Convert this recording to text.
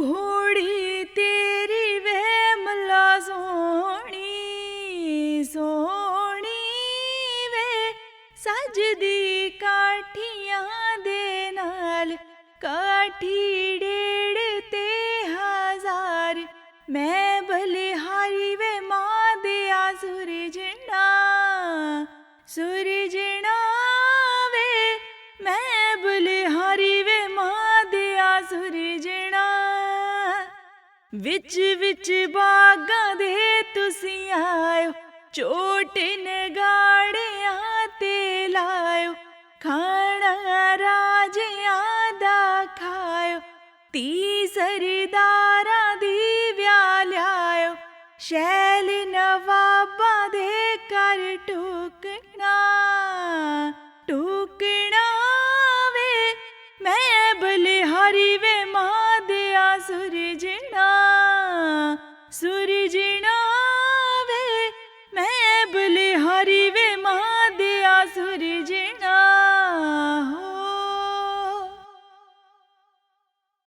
ਘੋੜੀ ਤੇਰੀ ਵੇ ਮੱਲਾ ਸੋਹਣੀ ਸੋਹਣੀ ਵੇ। ਸਜਦੀ ਕਾਠੀਆਂ ਦੇ ਨਾਲ ਕਾਠੀ ਡੇੜ ਤੇ ਹਜ਼ਾਰ। ਮੈਂ ਬਲਿਹਾਰੀ ਵੇ ਮਾਂ ਦੇ ਸੁਰਜਣਾ ਸੁਰਜਣਾ ਵਿੱਚ ਵਿੱਚ ਬਾਗਾਂ ਦੇ ਤੁਸੀਂ ਆਇਓ ਚੋਟ ਨਗਾੜਿਆਂ ਤੇ ਲਾਇਓ ਖਾਣਾ ਰਾਜਿਆਂ ਦਾ ਖਾਇਓ ਤੀ ਸਰਦਾਰਾਂ ਦੀ ਵਿਆਹ ਲਿਆਇਓ ਸ਼ੈਲ ਨਵਾਬਾਂ ਦੇ ਕਰ ਟੁਕਣਾ